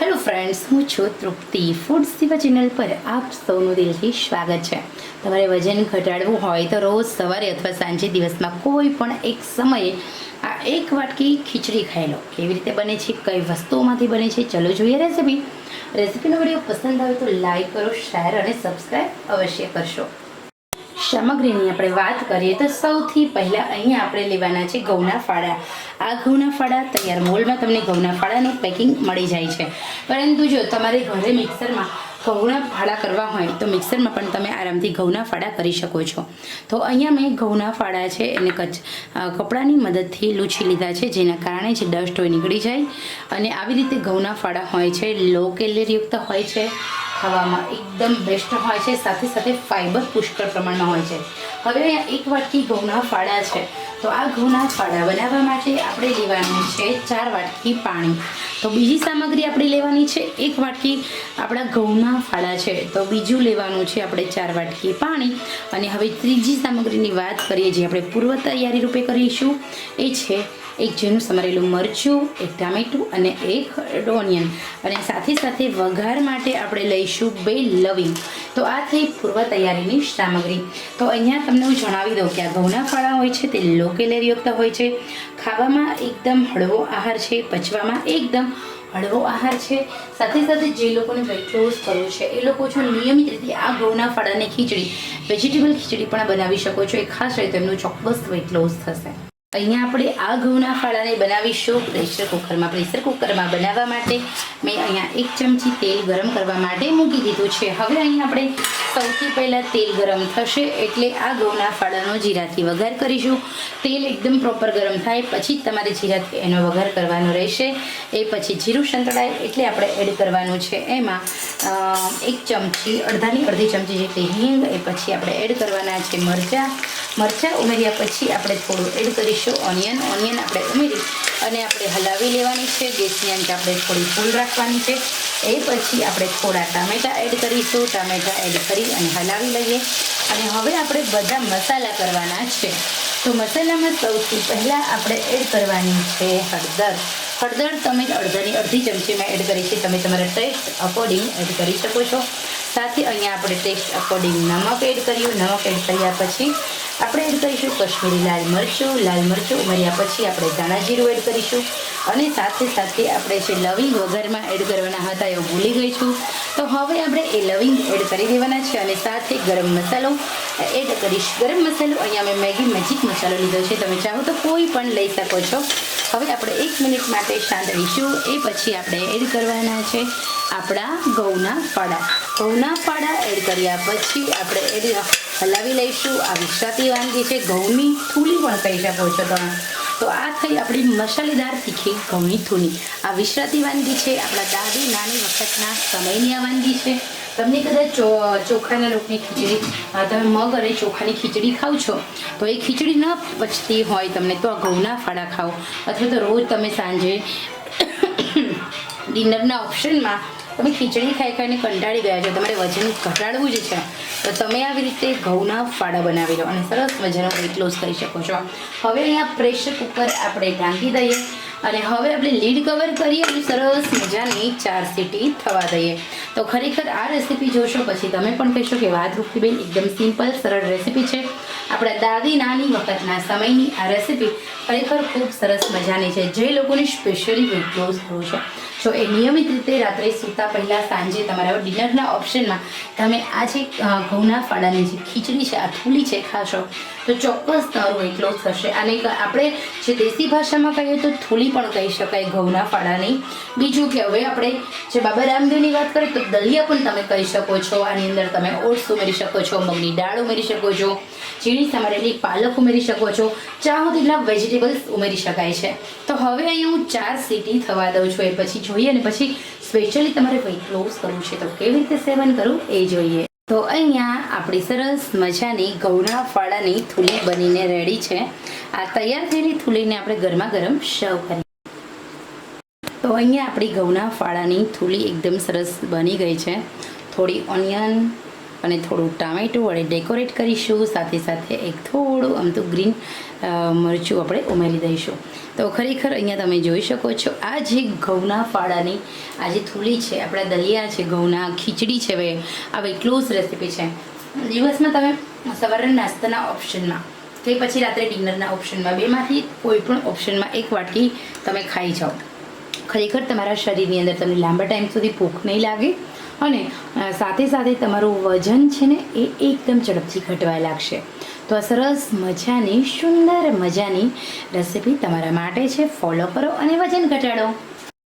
Hello friends હું છું તૃપ્તિ. Food સેવા ચેનલ પર આપ સૌનું દિલથી સ્વાગત છે. તમારે વજન ઘટાડવું હોય તો રોજ સવારે અથવા સાંજે દિવસમાં કોઈ પણ એક સમયે આ એક વાટકી ખીચડી ખાઈ લો. કેવી રીતે બને છે, કઈ વસ્તુઓમાંથી બને છે, ચલો જોઈએ રેસીપી રેસીપીનો વીડિયો પસંદ આવે તો લાઈક કરો શેર અને સબસ્ક્રાઈબ અવશ્ય કરશો. સામગ્રીની આપણે વાત કરીએ તો સૌથી પહેલાં અહીંયા આપણે લેવાના છે ઘઉંના ફાળા આ ઘઉંના ફાળા તૈયાર મોલમાં તમને ઘઉંના ફાળાનું પેકિંગ મળી જાય છે. પરંતુ જો તમારે ઘરે મિક્સરમાં ઘઉંના ફાળા કરવા હોય, તો મિક્સરમાં પણ તમે આરામથી ઘઉંના ફાળા કરી શકો છો. તો અહીંયા મેં ઘઉંના ફાળા છે એને કચ કપડાની મદદથી લૂછી લીધા છે, જેના કારણે જે ડસ્ટ હોય નીકળી જાય. અને આવી રીતે ઘઉંના ફાળા હોય છે, લો કેલરીયુક્ત હોય છે. ખાવામાં એકદમ બેસ્ટ હોય છે, સાથે સાથે ફાઇબર પુષ્કળ પ્રમાણમાં હોય છે. હવે અહીંયા એક વાટકી ઘઉંના ફાળા છે. તો આ ઘઉંના ફાળા બનાવવા માટે આપણે લેવાનું છે ચાર વાટકી પાણી. તો બીજી સામગ્રી આપણે લેવાની છે, એક વાટકી આપણા ઘઉંના ફાળા છે. તો બીજું લેવાનું છે આપણે ચાર વાટકી પાણી. અને હવે ત્રીજી સામગ્રીની વાત કરીએ જે આપણે પૂર્વ તૈયારી રૂપે કરીશું, એ છે એક ઝીણું સમારેલું મરચું, એક ટામેટું અને એક ઓનિયન અને સાથે સાથે વઘાર માટે આપણે લઈશું બે લવિંગ. તો આ થઈ પૂર્વ તૈયારીની સામગ્રી. તો અહીંયા તમને હું જણાવી દઉં કે આ ઘઉંના ફાળા હોય છે, તે લો કેલેરીયુક્ત હોય છે. ખાવામાં એકદમ હળવો આહાર છે, પચવામાં એકદમ હળવો આહાર છે. સાથે સાથે જે લોકોને વેટ લોસ કરવું છે, એ લોકો જો નિયમિત રીતે આ ઘઉંના ફાળાની ખીચડી વેજીટેબલ ખીચડી પણ બનાવી શકો છો. એ ખાસ રીતે એમનું ચોક્કસ વેટ લોસ થશે. અહીંયા આપણે આ ઘઉંના ફાળાને બનાવીશું પ્રેશર કુકરમાં. પ્રેશર કુકરમાં બનાવવા માટે મેં અહીંયા એક ચમચી તેલ ગરમ કરવા માટે મૂકી દીધું છે. હવે અહીં આપણે સૌથી પહેલાં તેલ ગરમ થશે એટલે આ ઘઉંના ફાળાનો જીરાથી વઘાર કરીશું. તેલ એકદમ પ્રોપર ગરમ થાય, પછી તમારે જીરાથી એનો વઘાર કરવાનો રહેશે. એ પછી જીરું સંતળાય એટલે આપણે એડ કરવાનું છે. એમાં એક ચમચી, અડધાની અડધી ચમચી જેટલી હિંગ, એ પછી આપણે એડ કરવાના છે મરચાં. મરચાં ઉમેર્યા પછી આપણે થોડું એડ કરીશું ઓનિયન ઓનિયન આપણે ઉમેરી અને આપણે હલાવી લેવાની છે, ગેસની અંત આપણે થોડી ફૂલ રાખવાની છે. એ પછી આપણે થોડા ટામેટાં એડ કરીશું, ટામેટાં એડ કરી અને હલાવી લઈએ. અને હવે આપણે બધા મસાલા કરવાના છે. તો મસાલામાં સૌથી પહેલાં આપણે એડ કરવાની છે હળદર. હળદર તમે અડધાની અડધી ચમચીમાં એડ કરી છે. તમે તમારા ટેસ્ટ અકોર્ડિંગ એડ કરી શકો છો. સાથે અહીંયા આપણે ટેસ્ટ અકોર્ડિંગ નમક એડ કર્યું. નમક એડ કર્યા પછી આપણે એડ કરીશું કશ્મીરી લાલ મરચું લાલ મરચું ઉમેર્યા પછી આપણે ધાણા જીરું એડ કરીશું. અને સાથે સાથે આપણે જે લવિંગ વઘારમાં એડ કરવાના હતા એવું ભૂલી ગઈ છું. તો હવે આપણે એ લવિંગ એડ કરી દેવાના છે અને સાથે ગરમ મસાલો એડ કરીશ. ગરમ મસાલો અહીંયા મેં મેગી મેજિક મસાલો લીધો છે. તમે ચાહો તો કોઈ પણ લઈ શકો છો. હવે આપણે એક મિનિટ માટે રહીશું. એ પછી આપણે એડ કરવાના છે આપણા ઘઉંના ફાડા ઘઉંના ફાડા એડ કર્યા પછી આપણે એડ હલાવી લઈશું. આ વિશ્રાતી વાનગી છે. ઘઉંની થૂલી પણ કહી શકો છો તમે. તો આ થઈ આપણી મસાલેદાર તીખી ઘઉંની થૂલી. આ વિશ્રાતી વાનગી છે. આપણા દાદી, નાની વખતના સમયની આ વાનગી છે. તમને કદાચ ચોખાના લોટની ખીચડી તમે મગ અને ચોખાની ખીચડી ખાવ છો, તો એ ખીચડી ન પચતી હોય તમને, તો આ ઘઉંના ફાળા ખાઓ. અથવા તો રોજ તમે સાંજે ડિનરના ઓપ્શનમાં તમે ખીચડી ખાઈ ખાઈને કંટાળી ગયા છો. તમારે વજન ઘટાડવું જ છે. તો તમે આવી રીતે ઘઉંના ફાડા બનાવી લો અને સરસ મજાનો વેટ લોસ કરી શકો છો. હવે અહીંયા પ્રેશર કુકર આપણે ઢાંકી દઈએ અને હવે આપણે લીડ કવર કરીએ અને સરસ મજાની ચાર સીટી થવા દઈએ. તો ખરેખર આ રેસીપી જોશો, પછી તમે પણ કહેશો કે વાત રૂપીબેન એકદમ સિમ્પલ સરળ રેસીપી છે. આપણા દાદી, નાની વખતના સમયની આ રેસીપી ખરેખર ખૂબ સરસ મજાની છે. જે લોકોને સ્પેશિયલી વેટ લોસ કરવું છે. જો એ નિયમિત રીતે રાત્રે સૂતા પહેલાં સાંજે તમારા ડિનરના ઓપ્શનમાં તમે આ જે ઘઉંના ફાડાની જે ખીચડી છે, આ થૂલી છે ખાશો, તો ચોક્કસ તમારું વેટ લોસ થશે. અને આપણે જે દેશી ભાષામાં કહીએ તો થૂલી પણ કહી શકાય ઘઉંના ફાડાની. બીજું કે હવે આપણે જે બાબા રામદેવની વાત કરીએ તો દલિયા પણ તમે કહી શકો છો. આની અંદર તમે ઓટ્સ ઉમેરી શકો છો, મગની દાળ ઉમેરી શકો છો ઝીણી સમારેલી પાલક ઉમેરી શકો છો. ચાહો તેટલા વેજીટેબલ્સ ઉમેરી શકાય છે. તો હવે અહીંયા હું ચાર સીટી થવા દઉં છું. એ પછી જોઈએ અને પછી સ્પેશિયલી તમારે વેઇટ લોસ કરવું છે તો કેવી રીતે સેવન કરવું એ જોઈએ. તો અહીંયા આપણી સરસ મજાની ઘઉંના ફાળાની થૂલી બનીને રેડી છે. આ તૈયાર થયેલી થૂલીને આપણે ગરમા ગરમ સર્વ કરીએ. તો અહીંયા આપણી ઘઉંના ફાળાની થૂલી એકદમ સરસ બની ગઈ છે. થોડી ઓનિયન અને થોડું ટામેટું વડે ડેકોરેટ કરીશું, સાથે સાથે એક થોડું આમતું ગ્રીન મરચું આપણે ઉમેરી દઈશું. તો ખરેખર અહીંયા તમે જોઈ શકો છો, આ જે ઘઉંના ફાળાની, આ જે થૂલી છે, આપણા દલિયા છે, ઘઉંના, ખીચડી છે હવે આવી ક્લોઝ રેસીપી છે. દિવસમાં તમે સવારે નાસ્તાના ઓપ્શનમાં કે પછી રાત્રે ડિનરના ઓપ્શનમાં બેમાંથી કોઈ પણ ઓપ્શનમાં એક વાટકી તમે ખાઈ જાઓ. ખરેખર તમારા શરીરની અંદર તમને લાંબા ટાઈમ સુધી ભૂખ નહીં લાગે અને સાથે સાથે તમારું વજન છે ને એ એકદમ ઝડપથી ઘટવા લાગશે. તો આ સરસ મજાની, સુંદર મજાની રેસીપી તમારા માટે છે. ફોલો કરો અને વજન ઘટાડો.